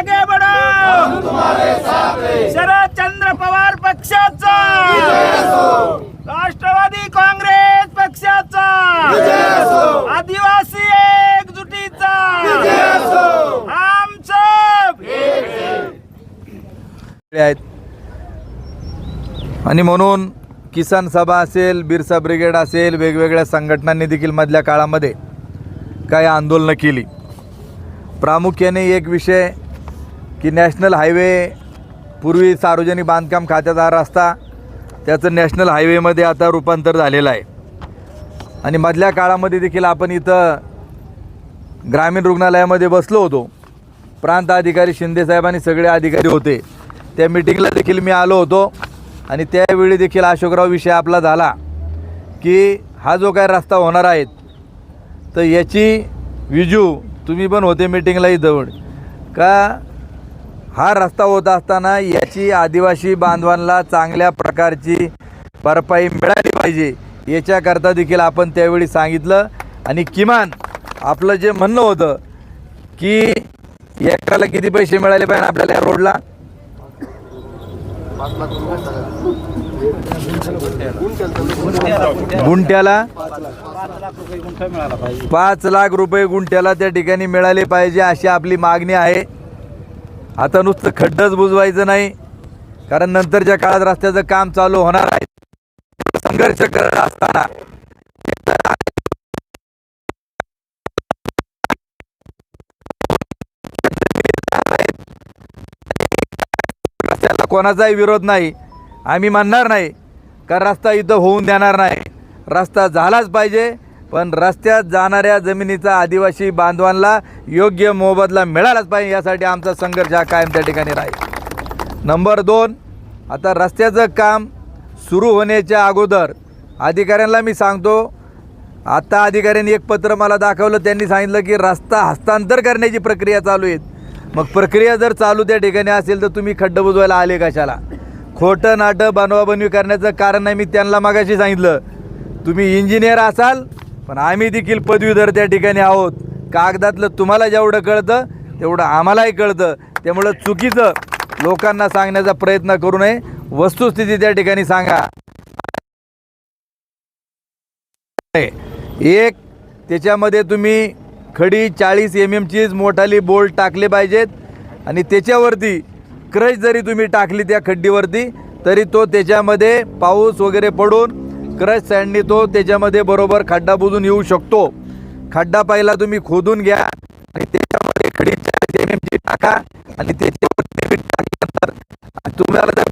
आगे बढ़ो शरद चंद्र पवार पक्षाचा. राष्ट्रवादी काँग्रेस पक्षाचा. आदिवासी एकजुटीचा. आहेत. आणि म्हणून किसान सभा असेल बिरसा ब्रिगेड असेल वेगवेगळ्या संघटनांनी देखील मधल्या काळामध्ये काही आंदोलनं केली. प्रामुख्याने एक विषय की नॅशनल हायवे पूर्वी सार्वजनिक बांधकाम खात्याचा हा रस्ता त्याचं नॅशनल हायवेमध्ये आता रूपांतर झालेलं आहे. आणि मधल्या काळामध्ये देखील आपण इथं ग्रामीण रुग्णालयामध्ये बसलो होतो. प्रांत अधिकारी शिंदेसाहेब आणि सगळे अधिकारी होते. त्या मिटिंगला देखील मी आलो होतो. आणि त्यावेळी देखील अशोकराव विषय आपला झाला की हा जो काय रस्ता होणार आहे तर याची विजू तुम्ही पण होते मिटिंगला जवळ का हा रस्ता होत असताना याची आदिवासी बांधवांना चांगल्या प्रकारची भरपाई मिळाली पाहिजे. याच्याकरता देखील आपण त्यावेळी सांगितलं. आणि किमान आपलं जे म्हणणं होतं की एकराला किती पैसे मिळाले पाहिजे आपल्याला या रोडला? गुंठ्याला? पाच लाख रुपये गुंठ्याला त्या ठिकाणी मिळाले पाहिजे अशी आपली मागणी आहे. आता नुसतं खड्डच बुजवायचं नाही. कारण नंतरच्या काळात रस्त्याचं काम चालू होणार आहे. संघर्ष करत असताना. रस्त्याला कोणाचाही विरोध नाही. आम्ही म्हणणार नाही. कारण रस्ता इथं होऊन देणार नाही. रस्ता झालाच पाहिजे. पण रस्त्यात जाणाऱ्या जमिनीचा आदिवासी बांधवांना योग्य मोबदला मिळालाच पाहिजे यासाठी आमचा संघर्ष हा कायम त्या ठिकाणी राहील. नंबर दोन आता रस्त्याचं काम सुरू होण्याच्या अगोदर अधिकाऱ्यांना मी सांगतो आत्ता अधिकाऱ्यांनी एक पत्र मला दाखवलं त्यांनी सांगितलं की रस्ता हस्तांतर करण्याची प्रक्रिया चालू आहे. मग प्रक्रिया जर चालू त्या ठिकाणी असेल तर तुम्ही खड्डं बुजवायला आले कशाला? खोटं नाटं बनवाबनवी करण्याचं कारण नाही मी त्यांना मागाशी सांगितलं. तुम्ही इंजिनियर असाल पण आम्ही देखील पदवीधर त्या ठिकाणी आहोत. कागदातलं तुम्हाला जेवढं कळतं तेवढं आम्हालाही कळतं. त्यामुळं चुकीचं लोकांना सांगण्याचा प्रयत्न करू नये. वस्तुस्थिती त्या ठिकाणी सांगा. एक त्याच्यामध्ये तुम्ही खडी चाळीस एम एमचीच मोठाली बोल्ट टाकले पाहिजेत आणि त्याच्यावरती क्रश जरी तुम्ही टाकली त्या खड्डीवरती तरी तो त्याच्यामध्ये पाऊस वगैरे पडून क्रश सँडनी तो त्याच्यामध्ये बरोबर खड्डा बुजून येऊ शकतो. खड्डा पहिला तुम्ही खोदून घ्या आणि त्याच्यामध्ये खडी चाळीस एम एमची टाका आणि त्याच्यावर टाकल्यानंतर तुम्हाला जर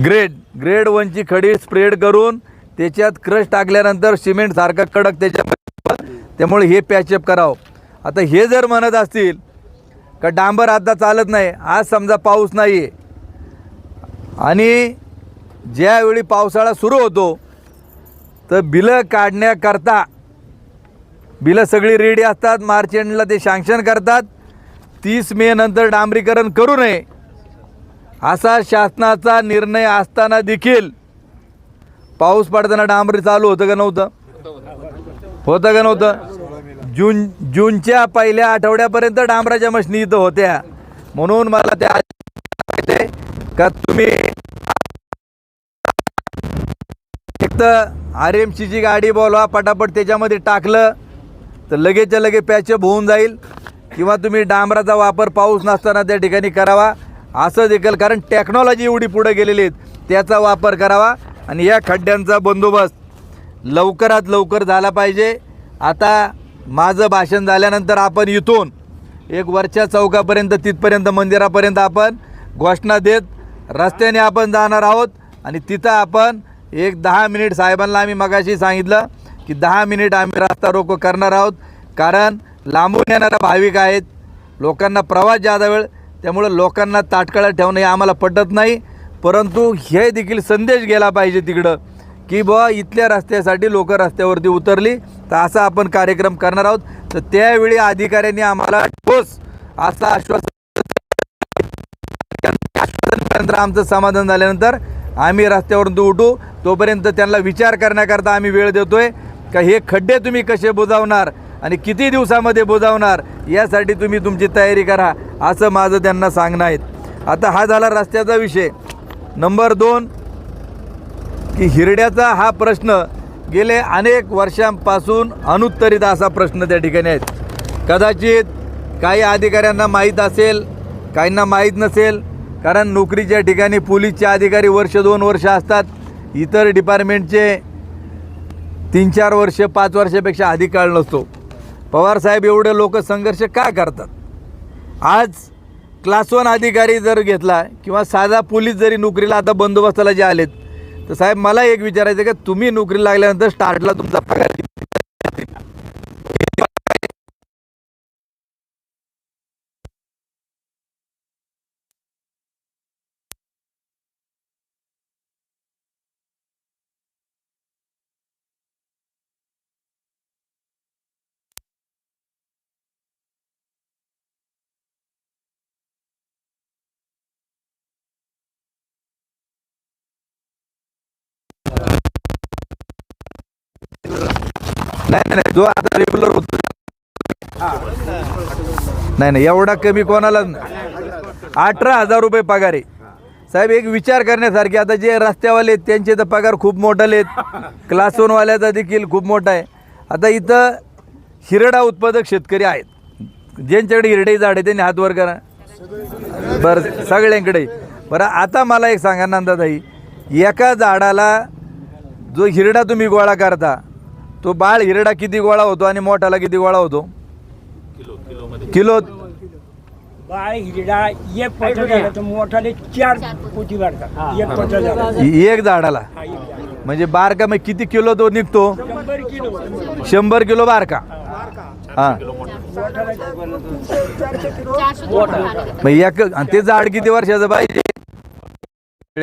ग्रेड ग्रेड वनची खडी स्प्रेड करून त्याच्यात क्रश टाकल्यानंतर सिमेंट सारखं कडक त्याच्यामध्ये त्यामुळे हे पॅचअप करावं. आता हे जर म्हणत असतील का डांबर आता चालत नाही आज समजा पाऊस नाही आहे आणि ज्यावेळी पावसाळा सुरू होतो तर बिलं काढण्याकरता बिलं सगळी रेडी असतात मार्च एंडला ते सँक्शन करतात. तीस मे नंतर डांबरीकरण करू नये. असा शासनाचा निर्णय असताना देखील पाऊस पडताना डांबरी चालू होतं का नव्हतं? होतं का नव्हतं? जून जूनच्या पहिल्या आठवड्यापर्यंत डांबराच्या मशनी इथं होत्या. म्हणून मला त्या का तुम्ही एक तर आर एम सीची गाडी बोलवा पटापट त्याच्यामध्ये टाकलं तर लगेचच्या लगे पॅचअप होऊन जाईल. किंवा तुम्ही डांबराचा वापर पाऊस नसताना त्या ठिकाणी करावा. असं देखील कारण टेक्नॉलॉजी एवढी पुढे गेलेली आहेत. त्याचा वापर करावा. आणि या खड्ड्यांचा बंदोबस्त लवकरात लवकर झाला पाहिजे. आता माझं भाषण झाल्यानंतर आपण इथून एक वरच्या चौकापर्यंत तिथपर्यंत मंदिरापर्यंत आपण घोषणा देत रस्त्याने आपण जाणार आहोत. आणि तिथं आपण एक दहा मिनिट साहेबांना आम्ही मगाशी सांगितलं की दहा मिनिट आम्ही रस्ता रोको करणार आहोत. कारण लांबून येणारा भाविक आहेत. लोकांना प्रवास जादा वेळ त्यामुळं लोकांना ताटकळत ठेवणं हे आम्हाला पटत नाही. परंतु हे देखील संदेश गेला पाहिजे तिकडं की बुवा इथल्या रस्त्यासाठी लोक रस्त्यावरती उतरली. तर असा आपण कार्यक्रम करणार आहोत. तर त्यावेळी अधिकाऱ्यांनी आम्हाला ठोस असं आश्वासन आश्वासनपर्यंत आमचं समाधान झाल्यानंतर आम्ही रस्त्यावरून उठू. तोपर्यंत त्यांना विचार करण्याकरता आम्ही वेळ देतोय. का हे खड्डे तुम्ही कसे बुजावणार आणि किती दिवसामध्ये बुजावणार यासाठी तुम्ही तुमची तयारी करा असं माझं त्यांना सांगणं आहेत आता हा झाला रस्त्याचा विषय. नंबर दोन की हिरड्याचा हा प्रश्न गेले अनेक वर्षांपासून अनुत्तरित असा प्रश्न त्या ठिकाणी आहेत कदाचित काही अधिकाऱ्यांना माहीत असेल काहींना माहीत नसेल कारण नोकरीच्या ठिकाणी पोलीसचे अधिकारी वर्ष दोन वर्ष असतात. इतर डिपार्टमेंटचे तीन चार वर्ष पाच वर्षापेक्षा अधिक काळ नसतो. पवारसाहेब एवढे लोक संघर्ष का करतात? आज क्लास वन अधिकारी जर घेतला किंवा साधा पोलीस जरी नोकरीला आता बंदोबस्ताला जे आलेत तर साहेब मला एक विचारायचं आहे तुम्ही नोकरी लागल्यानंतर स्टार्टला तुमचा पगार नाही नाही जो आता रेग्युलर होतो. नाही नाही एवढा कमी कोणाला अठरा हजार रुपये पगार. आहे साहेब एक विचार करण्यासारखे आता जे रस्त्यावाले आहेत त्यांचे तर पगार खूप मोठाले आहेत. क्लासवनवाल्याचा देखील खूप मोठा आहे. आता इथं हिरडा उत्पादक शेतकरी आहेत. ज्यांच्याकडे हिरडे झाड आहे त्यांनी हात वर करा. बरं सगळ्यांकडे. बरं आता मला एक सांगा नंदाताई. एका झाडाला जो हिरडा तुम्ही गोळा करता तो बाळ हिरडा किती गोळा होतो आणि मोठाला किती गोळा होतो? किलो बाळ हिरडा एक पोटा झाला तर मोठाले चार पोटी वाढतात एक पोटा झाला. एक झाडाला. म्हणजे बारका मग किती किलो तो निघतो? शंभर किलो. शंभर किलो बारका हा. मग एक आणि ते झाड किती वर्षाचं पाहिजे?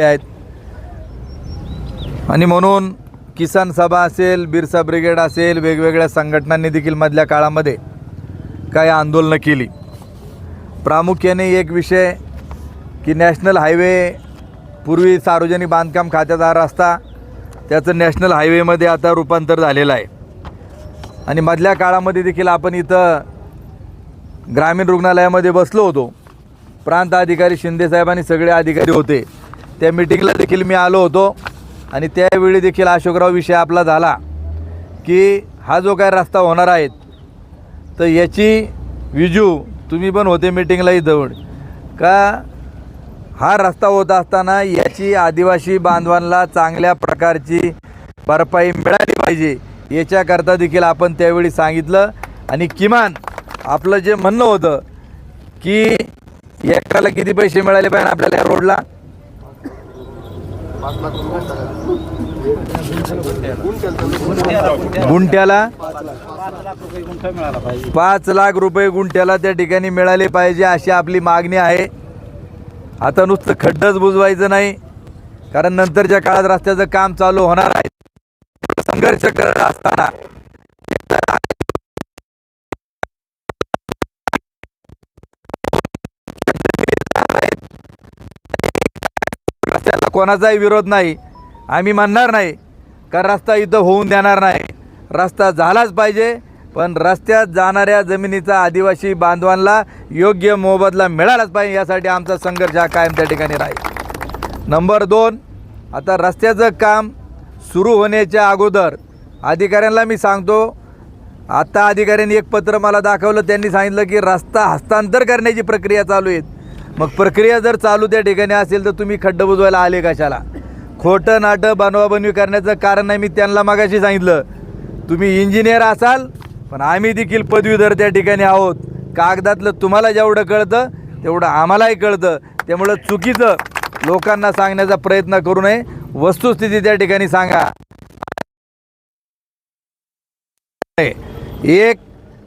आहेत. आणि म्हणून किसान सभा असेल बिरसा ब्रिगेड असेल वेगवेगळ्या संघटनांनी देखील मधल्या काळामध्ये काही आंदोलनं केली. प्रामुख्याने एक विषय की नॅशनल हायवे पूर्वी सार्वजनिक बांधकाम खात्याचा हा रस्ता त्याचं नॅशनल हायवेमध्ये आता रूपांतर झालेलं आहे. आणि मधल्या काळामध्ये देखील आपण इथं ग्रामीण रुग्णालयामध्ये बसलो होतो. प्रांत अधिकारी शिंदेसाहेब आणि सगळे अधिकारी होते. त्या मिटिंगला देखील मी आलो होतो. आणि त्यावेळी देखील अशोकराव विषय आपला झाला की हा जो काय रस्ता होणार आहे तर याची विजू तुम्ही पण होते मीटिंगलाही जवळ का हा रस्ता होत असताना याची आदिवासी बांधवांना चांगल्या प्रकारची भरपाई मिळाली पाहिजे याच्याकरता देखील आपण त्यावेळी सांगितलं. आणि किमान आपलं जे म्हणणं होतं की एकराला किती पैसे मिळाले पाहिजे आपल्याला या रोडला? गुंठ्याला पाच लाख रुपये गुंठ्याला त्या ठिकाणी मिळाले पाहिजे अशी आपली मागणी आहे. आता नुसतं खड्डच बुजवायचं नाही कारण नंतरच्या काळात रस्त्याचं काम चालू होणार आहे. संघर्ष करत असताना कोणाचाही विरोध नाही. आम्ही म्हणणार नाही. का रस्ता इथं होऊन देणार नाही. रस्ता झालाच पाहिजे. पण रस्त्यात जाणाऱ्या जमिनीचा आदिवासी बांधवांना योग्य मोबदला मिळालाच पाहिजे. यासाठी आमचा संघर्ष हा कायम त्या ठिकाणी राहील. नंबर दोन आता रस्त्याचं काम सुरू होण्याच्या अगोदर अधिकाऱ्यांना मी सांगतो आता अधिकाऱ्यांनी एक पत्र मला दाखवलं. त्यांनी सांगितलं की रस्ता हस्तांतर करण्याची प्रक्रिया चालू आहे. मग प्रक्रिया जर चालू त्या ठिकाणी असेल तर तुम्ही खड्ड बुजवायला आले कशाला? खोटं नाटं बनवाबनवी करण्याचं कारण नाही मी त्यांना मागाशी सांगितलं. तुम्ही इंजिनियर असाल पण आम्ही देखील पदवीधर त्या ठिकाणी आहोत. कागदातलं तुम्हाला जेवढं कळतं तेवढं आम्हालाही कळतं. त्यामुळं चुकीचं लोकांना सांगण्याचा प्रयत्न करू नये. वस्तुस्थिती त्या ठिकाणी सांगा. एक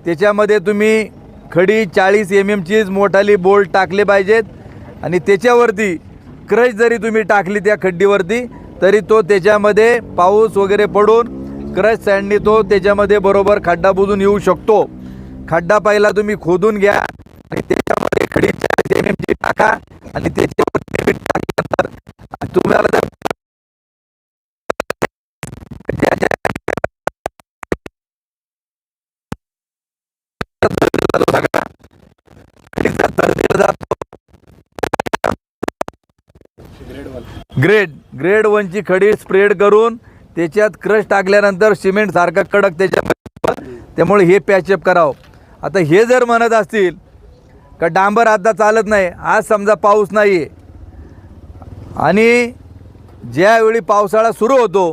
त्याच्यामध्ये तुम्ही खडी चाळीस एम एमचीच मोठाली बोल्ट टाकले पाहिजेत. आणि त्याच्यावरती क्रश जरी तुम्ही टाकली त्या खड्डीवरती तरी तो त्याच्यामध्ये पाऊस वगैरे पडून क्रश सँडनी तो त्याच्यामध्ये बरोबर खड्डा बुजून येऊ शकतो. खड्डा पहिला तुम्ही खोदून घ्या आणि त्याच्यामध्ये खडी चाळीस एम एमची टाका आणि त्याच्यावरती टाकल्यानंतर तुम्हाला जर जातो. ग्रेड ग्रेड वनची खडी स्प्रेड करून त्याच्यात क्रश टाकल्यानंतर सिमेंट सारखं कडक त्याच्यामध्ये त्यामुळे हे पॅचअप करावं आता हे जर म्हणत असतील का डांबर आता चालत नाही आज समजा पाऊस नाही आहे आणि ज्यावेळी पावसाळा सुरू होतो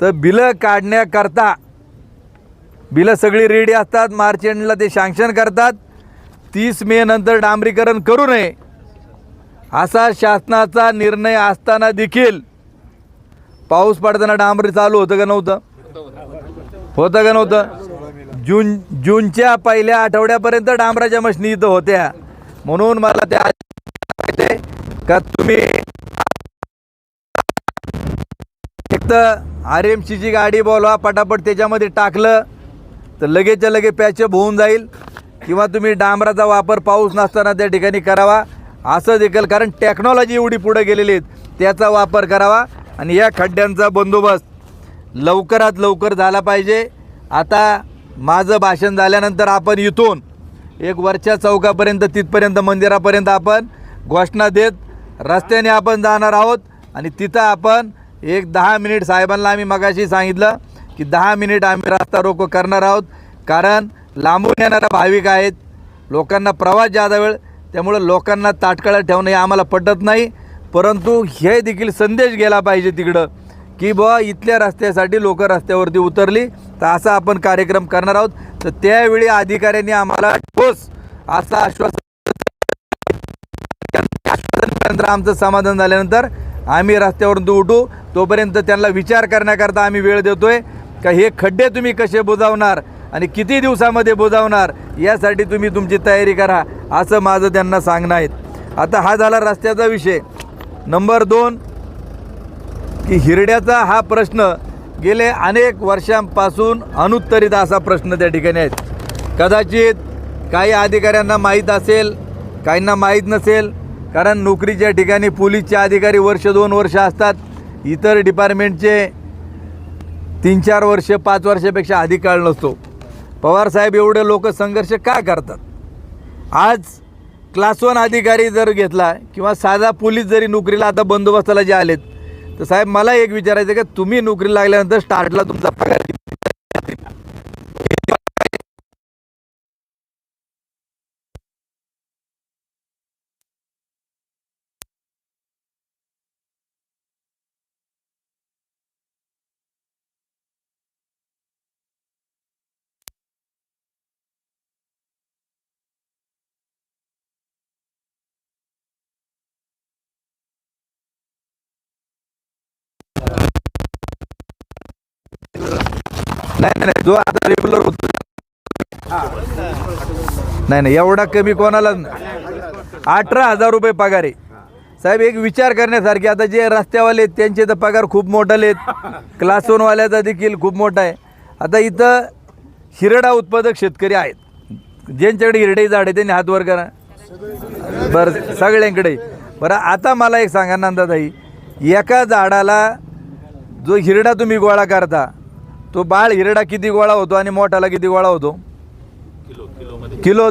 तर बिलं काढण्याकरता बिलं सगळी रेडी असतात मार्च एंडला ते शँक्शन करतात तीस मे नंतर डांबरीकरण करू नये असा शासनाचा निर्णय असताना देखील पाऊस पडताना डांबरी चालू होतं का नव्हतं? होतं का नव्हतं? जून जूनच्या पहिल्या आठवड्यापर्यंत डांबराच्या मशनी इथं होत्या. म्हणून मला त्या का तुम्ही एक तर आर एम सीची गाडी बोलवा पटापट त्याच्यामध्ये टाकलं तर लगेचच्या लगे पॅचअप होऊन जाईल. किंवा तुम्ही डांबराचा वापर पाऊस नसताना त्या ठिकाणी करावा. असं देखील कारण टेक्नॉलॉजी एवढी पुढे गेलेली आहेत त्याचा वापर करावा. आणि या खड्ड्यांचा बंदोबस्त लवकरात लवकर झाला पाहिजे. आता माझं भाषण झाल्यानंतर आपण इथून एक वरच्या चौकापर्यंत तिथपर्यंत मंदिरापर्यंत आपण घोषणा देत रस्त्याने आपण जाणार आहोत. आणि तिथं आपण एक दहा मिनिट साहेबांना आम्ही मगाशी सांगितलं की दहा मिनिट आम्ही रस्ता रोको करणार आहोत. कारण लांबून येणारा भाविक आहेत. लोकांना प्रवास जादा वेळ त्यामुळं लोकांना ताटकळत ठेवणं हे आम्हाला पटत नाही. परंतु हे देखील संदेश गेला पाहिजे तिकडं की बुवा इथल्या रस्त्यासाठी लोक रस्त्यावरती उतरली तर असा आपण कार्यक्रम करणार आहोत. तर त्यावेळी अधिकाऱ्यांनी आम्हाला ठोस असं आश्वासन आश्वासनपर्यंत आमचं समाधान झाल्यानंतर आम्ही रस्त्यावरून तो उठू. तोपर्यंत त्यांना विचार करण्याकरता आम्ही वेळ देतोय. का हे खड्डे तुम्ही कसे बुजावणार? आणि किती दिवसामध्ये बुजावणार यासाठी तुम्ही तुमची तयारी करा असं माझं त्यांना सांगणं आहे. आता हा झाला रस्त्याचा विषय. नंबर दोन की हिरड्याचा हा प्रश्न गेले अनेक वर्षांपासून अनुत्तरित असा प्रश्न त्या ठिकाणी आहेत कदाचित काही अधिकाऱ्यांना माहीत असेल काहींना माहीत नसेल कारण नोकरीच्या ठिकाणी पोलीसचे अधिकारी वर्ष दोन वर्ष असतात. इतर डिपार्टमेंटचे तीन चार वर्ष पाच वर्षापेक्षा अधिक काळ नसतो. पवारसाहेब एवढे लोक संघर्ष का करतात? आज क्लास वन अधिकारी जर घेतला किंवा साधा पोलीस जरी नोकरीला आता बंदोबस्ताला जे आलेत तर साहेब मला एक विचारायचं आहे तुम्ही नोकरी लागल्यानंतर स्टार्टला तुमचा पगार नाही नाही जो आता रेग्युलर होतो नाही नाही एवढा कमी कोणालाच नाही अठरा हजार रुपये पगार आहे. साहेब एक विचार करण्यासारखे आता जे रस्त्यावाले आहेत त्यांचे तर पगार खूप मोठाले आहेत. क्लास देखील खूप मोठा आहे. आता इथं हिरडा उत्पादक शेतकरी आहेत. ज्यांच्याकडे हिरडे झाड आहे त्यांनी हातवर करा. बरं सगळ्यांकडे. बरं आता मला एक सांगा नंदाताई. एका झाडाला जो हिरडा तुम्ही गोळा करता तो बाळ हिरडा किती गोळा होतो आणि मोठाला किती गोळा होतो? किलो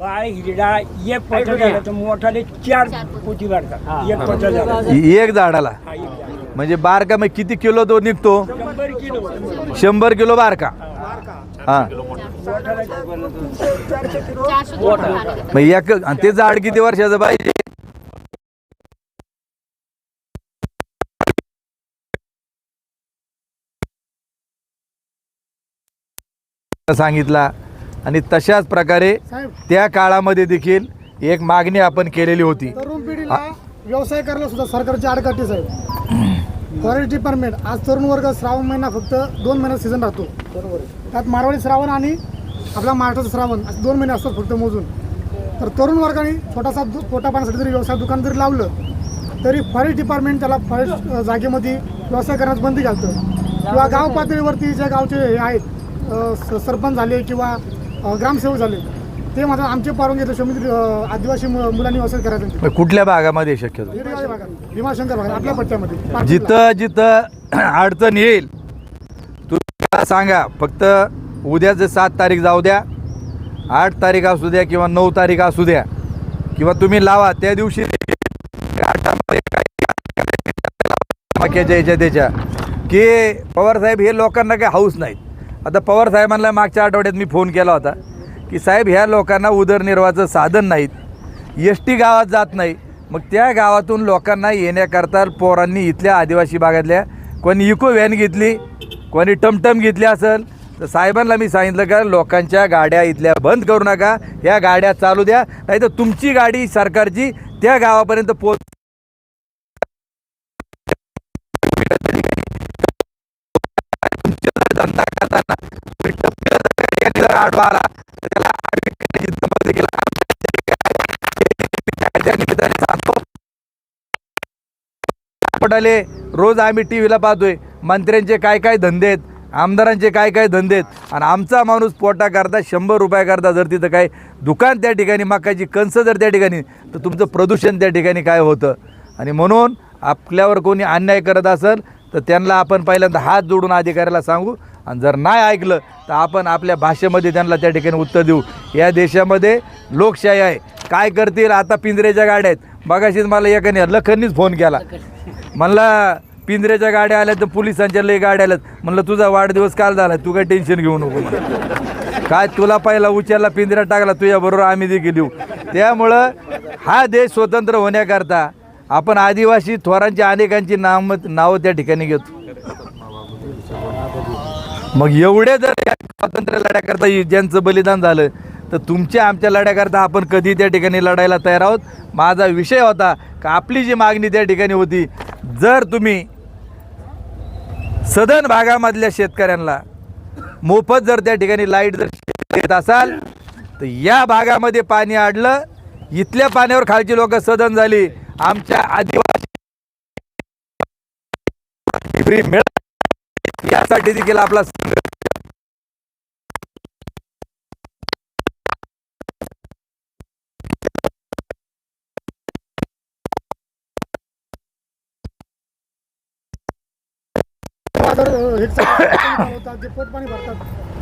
बाळ हिरडा एक पत्र झाला तर मोठाले चार पोती. वाढतात एक पत्र झाला. एक झाडाला? हा, एक. म्हणजे बारका मग किती किलो तो निघतो? शंभर किलो. शंभर किलो बारका? हा. मग एक आणि ते झाड किती वर्षाचं पाहिजे? सांगितला. आणि तशाच प्रकारे त्या काळामध्ये देखील एक मागणी आपण केलेली होती. तरुण पिढीला व्यवसाय करायला सुद्धा सरकारची आडकाठीच आहे फॉरेस्ट डिपार्टमेंट आज तरुण वर्ग श्रावण महिना फक्त दोन महिन्यात सीझन राहतो. त्यात मारवाडी श्रावण आणि आपला महाराष्ट्राचं श्रावण असं दोन महिने असतात फक्त मोजून. तर तरुण वर्गाने छोटासा पोटा पाण्यासाठी जरी व्यवसाय दुकान जरी लावलं तरी फॉरेस्ट डिपार्टमेंट त्याला फॉरेस्ट जागेमध्ये व्यवसाय करण्यास बंदी घालतं. किंवा गाव पातळीवरती ज्या गावचे हे आहेत सरपंच झाले किंवा ग्रामसेवक झाले ते म्हणतात आमचे परवानगी घेतल्याशिवाय आदिवासी मुलांनी व्यवसाय करायचा कुठल्या भागामध्ये शक्यतो? भागात. भीमाशंकर भागात आपल्या पट्ट्यामध्ये. जिथं जिथं अडचण येईल तुम्ही सांगा. फक्त उद्याचं सात तारीख जाऊ द्या आठ तारीख असू द्या किंवा नऊ तारीख असू द्या किंवा तुम्ही लावा त्या दिवशी त्याच्या. की पवारसाहेब हे लोकांना काही हाऊस नाहीत. आता पवार साहेबांना मागच्या आठवड्यात मी फोन केला होता की साहेब ह्या लोकांना उदरनिर्वाहाचं साधन नाहीत. एस टी गावात जात नाही. मग त्या गावातून लोकांना येण्याकरता पोरांनी इथल्या आदिवासी भागातल्या कोणी इको व्हॅन घेतली कोणी टमटम घेतली असेल तर साहेबांना मी सांगितलं का लोकांच्या गाड्या इथल्या बंद करू नका. ह्या गाड्या चालू द्या. नाही तर तुमची गाडी सरकारची त्या गावापर्यंत पोच ठिकाणी जर आडवा आला तर त्याला आडवी पटाले रोज आम्ही टी व्हीला पाहतोय मंत्र्यांचे काय काय धंदे आहेत आमदारांचे काय काय धंदे आहेत आणि आमचा माणूस पोटा करता शंभर रुपयाकरता जर तिथं काय दुकान त्या ठिकाणी मकाची कंस जर त्या ठिकाणी तर तुमचं प्रदूषण त्या ठिकाणी काय होतं? आणि म्हणून आपल्यावर कोणी अन्याय करत असेल तर त्यांना आपण पहिल्यांदा हात जोडून अधिकाऱ्याला सांगू आणि जर नाही ऐकलं तर आपण आपल्या भाषेमध्ये त्यांना त्या ठिकाणी उत्तर देऊ. या देशामध्ये लोकशाही आहे. काय करतील? आता पिंजऱ्याच्या गाड्या आहेत. मगाशीच मला एकाने लखननीच फोन केला. म्हणला पिंजऱ्याच्या गाड्या आल्या तर पोलिसांच्या लई गाड्या आल्यात. म्हणलं तुझा वाढदिवस काल झाला. तू काय टेन्शन घेऊ नको काय तुला पहिला उचलला पिंजऱ्यात टाकला तुझ्याबरोबर आम्ही देखील येऊ. त्यामुळं हा देश स्वतंत्र होण्याकरता आपण आदिवासी थोरांची अनेकांची नाव नावं त्या ठिकाणी घेतो. मग एवढे जर या स्वातंत्र्य लढ्याकरता ज्यांचं बलिदान झालं तर तुमच्या आमच्या लढ्याकरता आपण कधी त्या ठिकाणी लढायला तयार आहोत? माझा विषय होता का आपली जी मागणी त्या ठिकाणी होती जर तुम्ही सदन भागामधल्या शेतकऱ्यांना मोफत जर त्या ठिकाणी लाइट जर देत असाल तर या भागामध्ये पाणी आडलं इथल्या पाण्यावर खालची लोक सदन झाली आमच्या आदिवासी free यासाठी देखील आपला जे पोटपाणी भरतात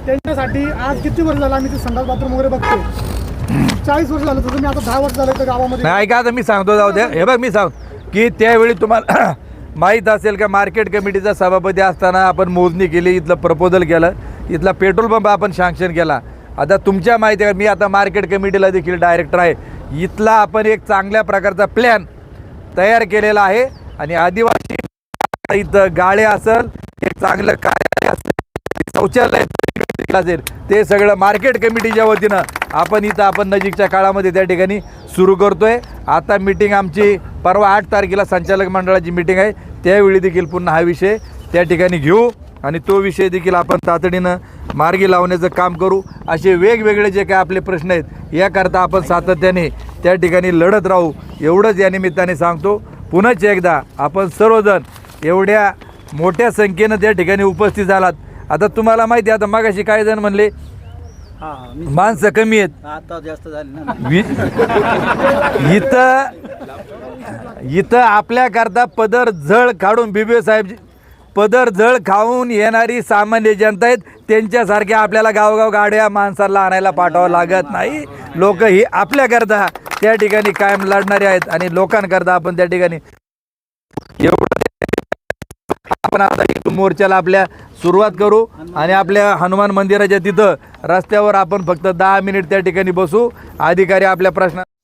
त्यांच्यासाठी आज किती वर्ष झालं आम्ही ते संडास बाथरूम वगैरे बघतो चाळीस वर्ष झालं तुझं मी आता दहा वर्ष झालं तर गावामध्ये. नाही ऐका आता मी सांगतो जाऊ द्या. हे बघ मी सांग की त्यावेळी तुम्हाला माहीत असेल का मार्केट कमिटीचा सभापती असताना आपण मोजणी केली इथलं प्रपोजल केलं इथला पेट्रोल पंप आपण सँक्शन केला. आता तुमच्या माहिती आहे मी आता मार्केट कमिटीला देखील डायरेक्टर आहे. इथला आपण एक चांगल्या प्रकारचा प्लॅन तयार केलेला आहे. आणि आदिवासी इथं गाळे असेल एक चांगलं कार्यालय असेल शौचालय असेल ते सगळं मार्केट कमिटीच्या वतीनं आपण इथं आपण नजीकच्या काळामध्ये त्या ठिकाणी सुरू करतोय. आता मीटिंग आमची परवा आठ तारखेला संचालक मंडळाची मीटिंग आहे. त्यावेळी देखील पुन्हा हा विषय त्या ठिकाणी घेऊ आणि तो विषय देखील आपण तातडीनं मार्गी लावण्याचं काम करू. असे वेगवेगळे जे काय आपले प्रश्न आहेत याकरता आपण सातत्याने त्या ठिकाणी लढत राहू एवढंच या निमित्ताने सांगतो. पुनश्च एकदा आपण सर्वजण एवढ्या मोठ्या संख्येनं त्या ठिकाणी उपस्थित झालात. आता तुम्हाला माहिती आहे आता मगाशी काही जण म्हणले माणसं कमी आहेत. आता जास्त झाली इथं इथं आपल्याकरता पदर झळ काढून बिबे साहेब पदर झळ खाऊन येणारी सामान्य जनता आहेत. त्यांच्यासारख्या आपल्याला गावगाव गाड्या माणसाला आणायला पाठवावं लागत नाही. लोक ही आपल्याकरता त्या ठिकाणी कायम लढणारे आहेत आणि लोकांकरता आपण त्या ठिकाणी एवढं आपण आता मोर्चाला आपल्या सुरुवात करू आणि आपल्या हनुमान मंदिराच्या तिथं रस्त्यावर आपण फक्त दहा मिनिट त्या ठिकाणी बसू. अधिकारी आपल्या प्रश्न